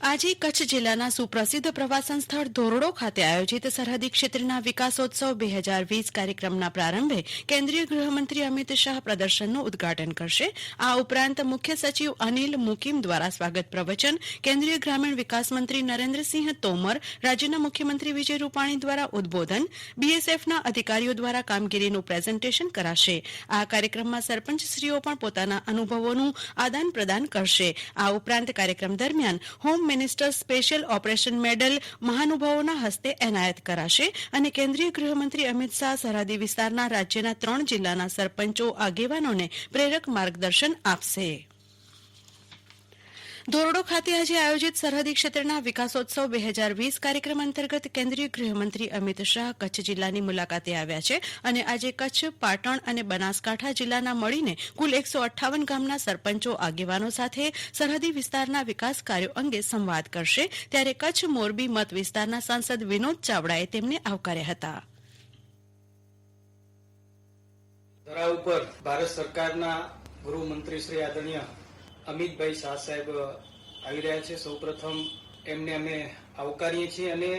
આજે કચ્છ જિલ્લાના સુપ્રસિદ્ધ પ્રવાસન સ્થળ ધોરડો ખાતે આયોજિત સરહદી ક્ષેત્રના વિકાસોત્સવ બે હજાર વીસ કાર્યક્રમના પ્રારંભે કેન્દ્રીય ગૃહમંત્રી અમિત શાહ પ્રદર્શનનું ઉદઘાટન કરશે. આ ઉપરાંત મુખ્ય સચિવ અનિલ મુકીમ દ્વારા સ્વાગત પ્રવચન, કેન્દ્રીય ગ્રામીણ વિકાસ મંત્રી નરેન્દ્રસિંહ તોમર, રાજ્યના મુખ્યમંત્રી વિજય રૂપાણી દ્વારા ઉદબોધન, બીએસએફના અધિકારીઓ દ્વારા કામગીરીનું પ્રેઝન્ટેશન કરાશે. આ કાર્યક્રમમાં સરપંચશ્રીઓ પણ પોતાના અનુભવોનું આદાન પ્રદાન કરશે. આ ઉપરાંત કાર્યક્રમ દરમિયાન home minister special operation medal મહાનુભાવોના હસ્તે એનાયત કરાશે અને કેન્દ્રીય ગૃહમંત્રી અમિત શાહ સરહદી વિસ્તારના રાજ્યના ત્રણ જિલ્લાના સરપંચો આગેવાનોને પ્રેરક માર્ગદર્શન આપશે. ધોરડો ખાતે આજે આયોજિત સરહદી ક્ષેત્રના વિકાસોત્સવ બે હજાર વીસ કાર્યક્રમ અંતર્ગત કેન્દ્રીય ગૃહમંત્રી અમિત શાહ કચ્છ જિલ્લાની મુલાકાતે આવ્યા છે અને આજે કચ્છ, પાટણ અને બનાસકાંઠા જિલ્લાના મળીને કુલ એકસો અઠ્ઠાવન ગામના સરપંચો, આગેવાનો સાથે સરહદી વિસ્તારના વિકાસ કાર્યો અંગે સંવાદ કરશે. ત્યારે કચ્છ મોરબી મત વિસ્તારના સાંસદ વિનોદ ચાવડાએ તેમને આવકાર્યા હતા. ઉપર ભારત સરકારના ગૃહમંત્રી શ્રી આદરણીય અમિતભાઈ શાહ સાહેબ આવી રહ્યા છે. સૌપ્રથમ એમને અમે આવકારીએ છીએ અને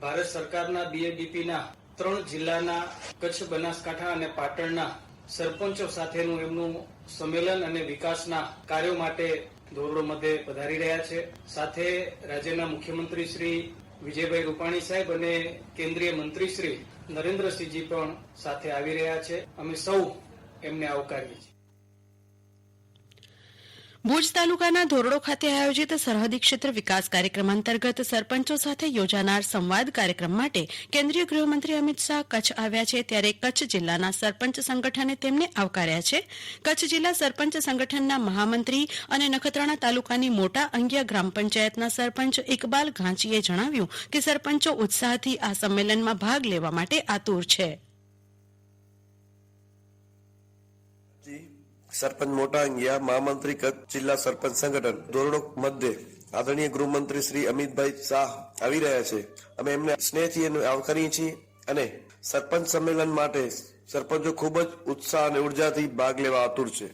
ભારત સરકારના બીએડીપીના ત્રણ જિલ્લાના કચ્છ બનાસકાંઠા અને પાટણના સરપંચો સાથેનું એમનું સંમેલન અને વિકાસના કાર્યો માટે ધોરડો મધ્યે પધારી રહ્યા છે. સાથે રાજ્યના મુખ્યમંત્રી શ્રી વિજયભાઈ રૂપાણી સાહેબ અને કેન્દ્રીય મંત્રી શ્રી નરેન્દ્રસિંહજી પણ સાથે આવી રહ્યા છે. અમે સૌ એમને આવકારીએ છીએ. ભુજ તાલુકાના ધોરડો ખાતે આયોજિત સરહદી ક્ષેત્ર વિકાસ કાર્યક્રમ અંતર્ગત સરપંચો સાથે યોજાનાર સંવાદ કાર્યક્રમ માટે કેન્દ્રીય ગૃહમંત્રી અમિત શાહ કચ્છ આવ્યા છે. ત્યારે કચ્છ જિલ્લાના સરપંચ સંગઠને તેમને આવકાર્યા છે. કચ્છ જિલ્લા સરપંચ સંગઠનના મહામંત્રી અને નખત્રાણા તાલુકાની મોટા અંગિયા ગ્રામ પંચાયતના સરપંચ ઇકબાલ ઘાંચીએ જણાવ્યું કે સરપંચો ઉત્સાહથી આ સંમેલનમાં ભાગ લેવા માટે આતુર છે. સરપંચ મોટા અંગિયા, મહામંત્રી કચ્છ, જિલ્લા સરપંચ સંગઠન ધોરણો મધ્યે, આદરણીય ગૃહમંત્રી શ્રી અમિતભાઈ શાહ આવી રહ્યા છે. અમે એમને સ્નેહથી એનું છીએ અને સરપંચ સંમેલન માટે સરપંચો ખૂબ જ ઉત્સાહ અને ઉર્જાથી ભાગ લેવા આતુર છે.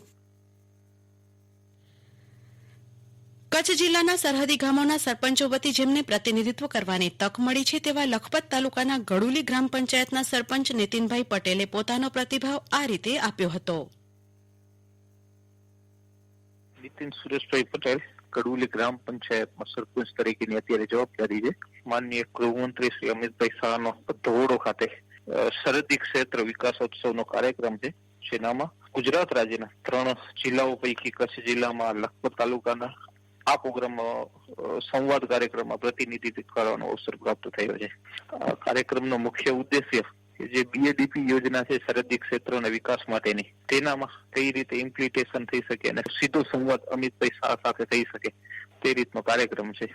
કચ્છ જિલ્લાના સરહદી ગામોના સરપંચો વતી જેમને પ્રતિનિધિત્વ કરવાની તક મળી છે તેવા લખપત તાલુકાના ગડુલી ગ્રામ પંચાયતના સરપંચ નીતિનભાઈ પટેલે પોતાનો પ્રતિભાવ આ રીતે આપ્યો હતો. નીતિન સુરેશભાઈ પટેલ, કડુલી ગ્રામ પંચાયતમાં સરપંચ તરીકેની અત્યારે જવાબદારી છે. માનનીય ગૃહમંત્રી શ્રી અમિતભાઈ શાહનો ધોરડો ખાતે સરહદી ક્ષેત્ર વિકાસોત્સવનો કાર્યક્રમ છે. જેનામાં ગુજરાત રાજ્યના ત્રણ જિલ્લાઓ પૈકી કચ્છ જિલ્લામાં લખપત તાલુકાના આ પ્રોગ્રામ સંવાદ કાર્યક્રમમાં પ્રતિનિધિત્વ કરવાનો અવસર પ્રાપ્ત થયો છે. આ કાર્યક્રમનો મુખ્ય ઉદ્દેશ્ય જે બીએડીપી યોજના છે સરહદી ક્ષેત્રોના વિકાસ માટેની, તેનામાં કઈ રીતે ઇમ્પ્લિટેશન થઈ શકે અને સીધો સંવાદ અમિતભાઈ શાહ સાથે થઈ શકે તે રીતનો કાર્યક્રમ છે.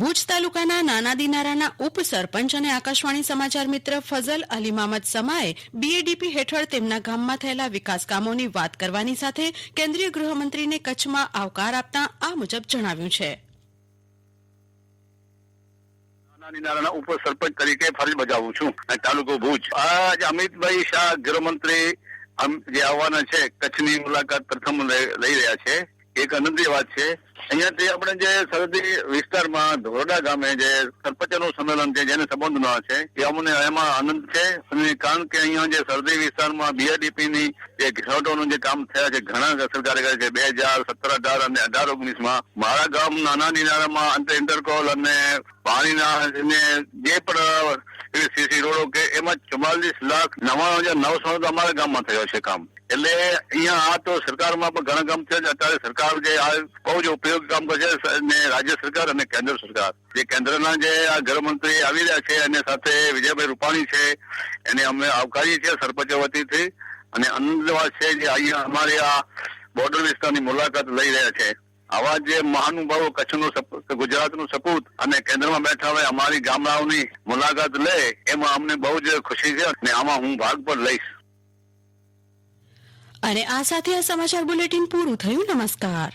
ભુજ તાલુકાના નાના દિનારાના ઉપસરપંચ અને આકાશવાણી સમાચાર મિત્ર ફઝલ અલી મામદ સમાએ બીએડીપી હેઠળ તેમના ગામમાં થયેલા વિકાસ કામોની વાત કરવાની સાથે કેન્દ્રીય ગૃહમંત્રીને કચ્છમાં આવકાર આપતા આ મુજબ જણાવ્યું છે. નાના ઉપ સરપંચ તરીકે ફરજ બજાવું છું. તાલુકો ભુજ. આજ અમિતભાઈ શાહ ગૃહમંત્રી જે આવવાના છે, કચ્છની મુલાકાત પ્રથમ લઈ રહ્યા છે. એક આનંદની વાત છે અહીંયાથી આપણે જે સરહદી વિસ્તારમાં ધોરડા ગામે જે સરપંચનું સંમેલન છે, જેને સંબોધના છે, એ અમને એમાં આનંદ છે. અને કારણ કે અહીંયા જે સરહદી વિસ્તારમાં બીઆરડીપી ની જે ઘેરાટોનું જે કામ થયા છે, ઘણા સરકારે છે. બે હજાર સત્તર, અઢાર અને અઢાર ઓગણીસમાં મારા ગામ નાના નિનારામાં અંતે ઇન્ટરકોલ અને પાણીના જે પણ સીસી રોડો કે એમાં ચુમ્માલીસ લાખ નવ્વાણું હજાર નવસો અમારા ગામમાં થયો છે કામ. એટલે અહીંયા આ તો સરકારમાં પણ ઘણા કામ છે. અત્યારે સરકાર જે આ બહુ જ ઉપયોગી કામ કરશે અને રાજ્ય સરકાર અને કેન્દ્ર સરકાર. જે કેન્દ્રના જે આ ગૃહમંત્રી આવી રહ્યા છે અને સાથે વિજયભાઈ રૂપાણી છે, એને અમે આવકારીએ છીએ સરપંચ વતીથી. અને આનંદની છે જે અહીંયા અમારી આ બોર્ડર વિસ્તારની મુલાકાત લઈ રહ્યા છે. આવા જે મહાનુભાવો કચ્છનું ગુજરાતનું સપૂત અને કેન્દ્રમાં બેઠા હોય અમારી ગામડાઓની મુલાકાત લે, એમાં અમને બહુ જ ખુશી છે અને આમાં હું ભાગ પણ લઈશ. અને આ સાથે આ સમાચાર બુલેટિન પૂરું થયું. નમસ્કાર.